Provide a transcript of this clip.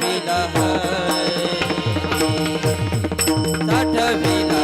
साठविला Hari साठविला